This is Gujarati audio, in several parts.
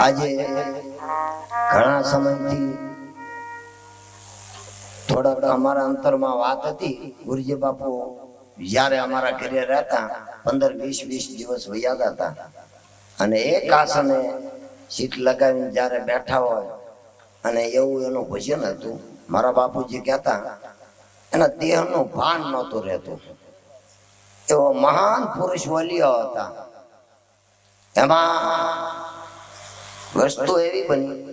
આજે ઘણા સમયથી થોડાક અમારા અંતરમાં વાત હતી. ગુરુજી બાપુ, જ્યારે અમારા ઘરે રહેતા, પંદર વીસ વીસ દિવસ વૈયા હતા. અને એક આસને સીટ લગાવીને જ્યારે બેઠા હોય, અને એવું એનું ભજન હતું, મારા બાપુજી કહેતા, એના દેહનું ભાન નહોતું રહેતું. એવો મહાન પુરુષ વલીઓ હતા. એમાં વસ્તુ એવી બની.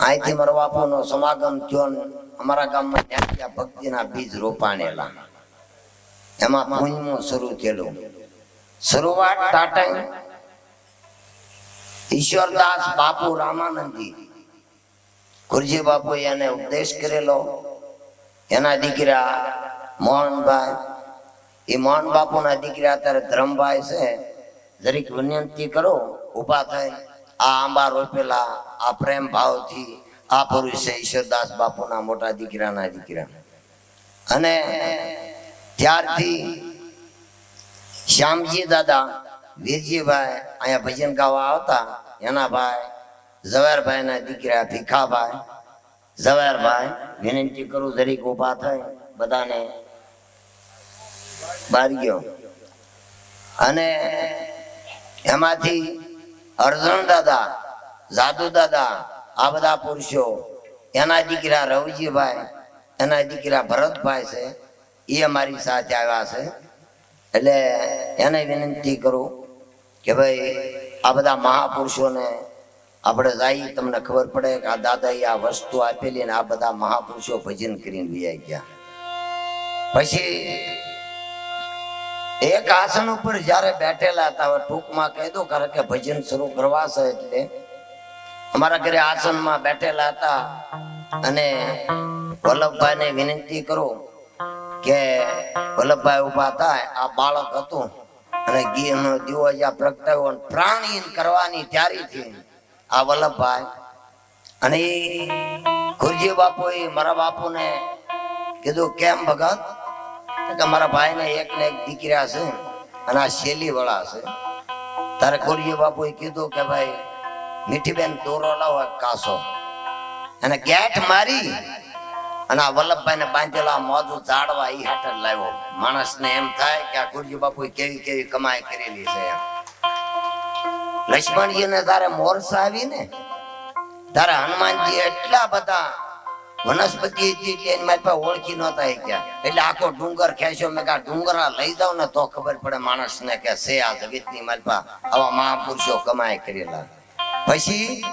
અહીંથી મારા બાપુનો સમાગમ થયો અમારા ગામમાં ત્યાં ત્યાં ભક્તિના બીજ રોપાણેલા. એમાં પુણ્યનું શરૂ થયેલું. શરૂઆત ટાટા ઈશ્વરદાસ બાપુ રામાનંદજી. ગુરુજી બાપુ એને ઉપદેશ કરેલો. એના દીકરા મોહનભાઈ. એ મોહન બાપુના દીકરા અત્યારે ધરમભાઈ છે. જરીક વિનંતી કરો, ઊભા થાય. આ આંબા રોપેલા, આ પ્રેમ ભાવથી આ પુરુષ છે ઈશ્વરદાસ બાપુના મોટા દીકરાના દીકરા. અને ત્યારથી શ્યામજી દાદા, વીરજીભાઈ અહીંયા ભજન ગાવા આવતા એના ભાઈ ઝવેરભાઈના દીકરા ભીખાભાઈ, ઝવેરભાઈ, વિનંતી કરું જરીક ઊભા થાય, બધાને બાર ગયો અને એમાંથી અર્જુન દાદા, જાદુ દાદા, આ બધા પુરુષો, એના દીકરા રવજીભાઈ, એના દીકરા ભરતભાઈ છે, એ અમારી સાથે આવ્યા છે. એટલે એને વિનંતી કરું કે ભાઈ, આ બધા મહાપુરુષોને આપણે જઈ તમને ખબર પડે કે આ દાદાએ આ વસ્તુ આપેલી ને આ બધા મહાપુરુષો ભજન કરીને વ્યાઈ ગયા. પછી એક આસન ઉપર જ્યારે બેઠેલા હતા ટૂંકમાં કહી દો કારણ કે ભજન શરૂ કરવા છે એટલે. અમારા ઘરે આસનમાં બેઠેલા હતા અને વલ્લભભાઈને વિનંતી કરું કે વલ્લભભાઈ ઊભા હતા, આ બાળક હતું અને ઘીનો દીવો જ્યાં પ્રગટાવ્યો પ્રાણીન કરવાની તૈયારી થઈ. આ વલ્લભભાઈ અને ગુરુજી બાપુ એ મારા બાપુને કીધું, કેમ ભગત? કે મારા ભાઈને એક ને એક દીકરા છે અને આ શેલી વાળા છે. તારે ખોરીએ બાપુએ કીધું કે ભાઈ, મીઠીબેન દોરો લાવો કાસો. અને ગેટ મારી અને આ વલ્લભભાઈને બાંધેલા મોજું જાડવા એ હાટર લાવ્યો. માણસને એમ થાય કે આ ગુરુજી બાપુએ કેવી કેવી કમાઈ કરેલી છે એમ. લક્ષ્મણજીને તારે મોરસા આવી ને તારે હનુમાનજી એટલા બધા વનસ્પતિ હતી એની મારી પાસે ઓળખી નહોતા ગયા એટલે આખો ડુંગર ખેંચ્યો મેં કહા ડુંગરા લઈ જાવ ને તો ખબર પડે માણસને કે છે આ જગતની મારી પાસે આવા મહાપુરુષો કમાય કરેલા. પછી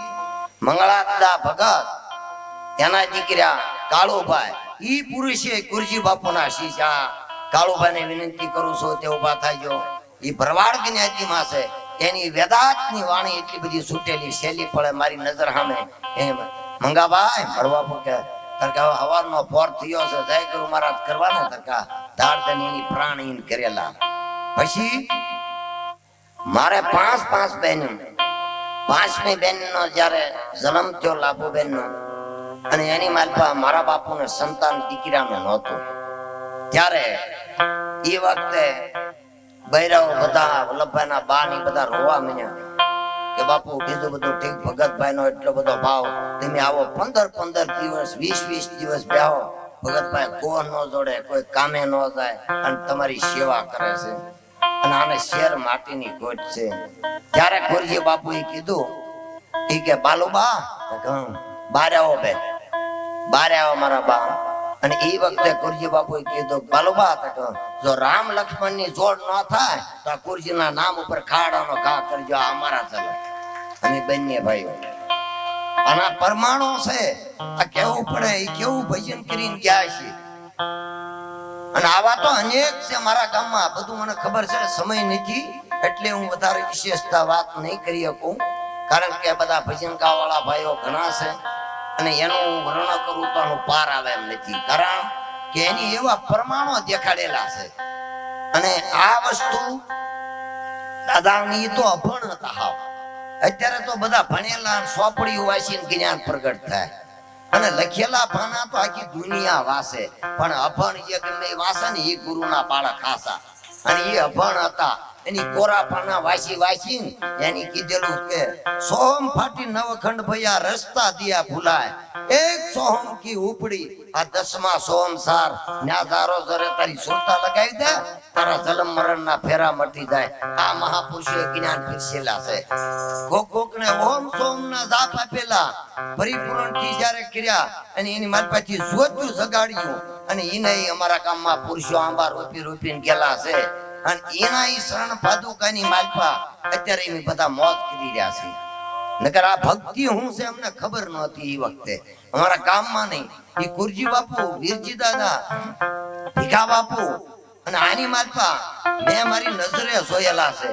મંગળાદા ભગત એના દીકરા કાળુભાઈ, ઈ પુરુષે ગુરુજી બાપુના શીશા કાળુભાઈને વિનંતી કરું છું, તે ઊભા થાય ઈ ભરવાડ જ્ઞાતિમાં છે. એની વેદાંતની વાણી એટલી બધી છૂટેલી શૈલી પડે મારી નજર સામે. એમ મંગાભાઈ ભરવા કે તરકા હવારનો ફોર થયો છે. જય મહારાજ, કરવાનો તરકા ધાડ એની કરેલા. પછી મારે પાંચ પાંચ બહેનો. પાંચમી બહેનનો જ્યારે જન્મ થયો લાભુબેન નો અને એની માલપા મારા બાપુને સંતાન દીકરાને નહોતું. ત્યારે એ વખતે બૈરાઓ બધા વલ્લભભાઈના બા ની બધા રોવા માંડ્યા. કે બાપુ બીજું બધું ઠીક ભગતભાઈ નો એટલો બધો ભાવ. તમે આવો પંદર પંદર દિવસ, વીસ વીસ દિવસ બેહો. ભગતભાઈ કોણ ન જોડે, કોઈ કામે ન જાય, અને તમારી સેવા કરે છે. અને આને શેર માટીની ગોટ છે. ત્યારે ખોરજી એ કીધું, ઈ કે બાલુબા બારે આવો બે. બારે આવો મારા બા. અને એ વખતે કુરજી બાપુએ કીધું બાલુબા જો રામ લક્ષ્મણની જોડ ન થાય, તો આ કુરજી ના નામ ઉપર ખાડાનો ઘા કરજો અમારા ચાલે અને બંને ભાઈઓ. અને આ પરમાણુ છે, આ કેવું પડે એ કેવું ભજન કરીને ગયા છે. અને આવા તો અનેક છે મારા ગામમાં. બધું મને ખબર છે, સમય નથી, એટલે હું વધારે વિશેષતા વાત નહીં કરી શકું. કારણ કે બધા ભજન ગાવાળા ભાઈઓ ઘણા છે, અને એનું હું વર્ણન કરું તો આનું પાર આવે એમ નથી. કારણ કે એની એવા પરમાણુ દેખાડેલા છે. અને આ વસ્તુ દાદાની તો અભણ હતા હાવ. અત્યારે તો બધા ભણેલા સોપડી વાંચીને જ્ઞાન પ્રગટ થાય. અને લખેલા પાના તો આખી દુનિયા વાસે પણ અભણ જે ગમે વાસે ને એ ગુરુના પાળા ખાસા અને એ અભણ હતા એની કોરા પાના વાસી વાસી એની કીધેલું કે સોહમ ફાટી નવખંડ ભયા રસ્તા દિયા ભૂલાય. એક સોહમ કી ઉપડી, આ દસમા સોહમ સાર. ન્યા જરે તારી સુરતા લગાવી દે, તારા જલમ મરણ ના ફેરા મટી જાય. આ મહાપુરુષે જ્ઞાન પીરસેલા છે. કોક કોક ને ઓમ સોમ ના જાપ આપેલા, પરિપૂર્ણથી જ્યારે કર્યા, અને એની મારી પાછી જોતું જગાડ્યું, અને એને અમારા ગામમાં પુરુષો આંબા રોપી રોપીને ગયેલા છે. અને એના ઈ શરણ પાદુકાની માલપા અત્યારે એની બધા મોત કરી રહ્યા છે. નકર આ ભક્તિ હું છે અમને ખબર નહોતી એ વખતે. અમારા ગામમાં નહીં. એ કુરજી બાપુ, વીરજી દાદા, ભીખા બાપુ અને આની માલપા મેં મારી નજરે જોયેલા છે.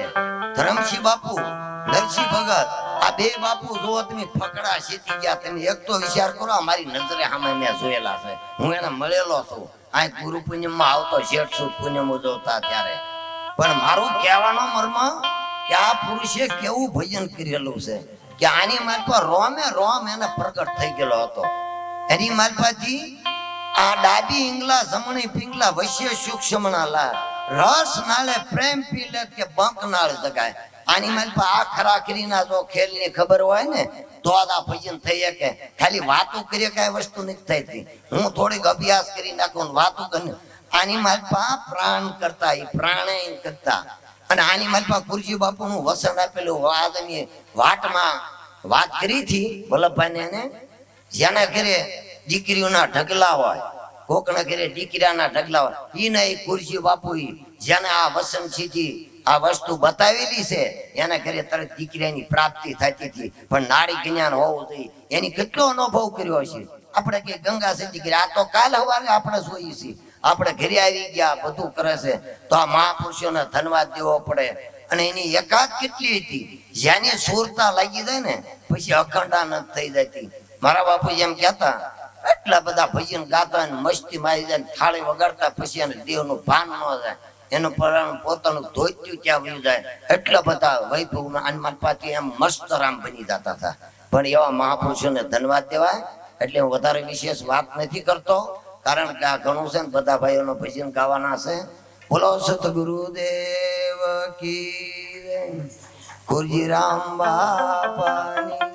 ધરમસિંહ બાપુ, નરસિંહ ભગત, આ બે બાપુ જો તમે ફકડા સીતી ગયા, તમે એક તો વિચાર કરો મારી નજરે સામે મેં જોયેલા છે. હું એને મળેલો છું. આ ગુરુ પૂનમમાં આવતો શેઠ સુદ પૂનમ ઉજવતા ત્યારે. પણ મારું કહેવાનો મર્મ કે આ પુરુષે કેવું ભજન કરેલું છે કે આની માલપા રોમે રોમ એને પ્રગટ થઈ ગયેલો હતો. એની માલપાથી આ ડાબી ઇંગલા જમણી પિંગલા, વૈશ્ય સૂક્ષ્મના લા રસ નાલે પ્રેમ પીલે કે બંક નાળ જગાય. આની માલપા આ ખરા કરીના જો ખેલની ખબર હોય ને, તો આ ભજન થઈ શકે. ખાલી વાતો કરીએ કઈ વસ્તુ નથી થતી. હું થોડીક અભ્યાસ કરી નાખું વાતો કરી આની માલપા પ્રાણ કરતા એ પ્રાણાયામ કરતા. અને આની માલપા ગુરુજી બાપુ નું વસન આપેલું વાદની વાટમાં વાત કરી હતી વલ્લભભાઈ એને, જેના ઘરે દીકરીઓના ઢગલા હોય, કોકના ઘરે દીકરાના ઢગલા હોય એ ગુરુજી બાપુ જેને આ વસન સીધી આ વસ્તુ બતાવેલી છે, એના ઘરે તરત દીકરાની પ્રાપ્તિ થતી હતી. પણ નારી જ્ઞાન હોવું જોઈએ. એની કેટલો અનુભવ કર્યો છે આપણે કે ગંગા સતી આ તો કાલ હવારે આપણે જોઈએ છીએ. આપણે ઘરે આવી ગયા, બધું કરે છે. તો આ મહાપુરુષોને ધન્યવાદ દેવો પડે. અને એની એકાદ કેટલી હતી? જ્યાંની સુરતા લાગી જાય ને, પછી અખંડાનંદ થઈ જતી. મારા બાપુ એમ કહેતા, એટલા બધા ભજન ગાતા મસ્તી મારી જાય થાળી વગાડતા પછી એને દેવનું ભાન ન જાય. એનું પરાણ પોતાનું ધોત્યું ત્યાં વયું જાય. એટલા બધા વૈભવ હનુમાન પાછી એમ મસ્ત રામ બની જતા હતા. પણ એવા મહાપુરુષોને ધન્યવાદ દેવાય. એટલે હું વધારે વિશેષ વાત નથી કરતો. કારણ કે આ ઘણું છે ને બધા ભાઈઓનો ભજન ગાવાના છે. બોલો સતગુરુદેવ કી ગુરજી રામ બાપાની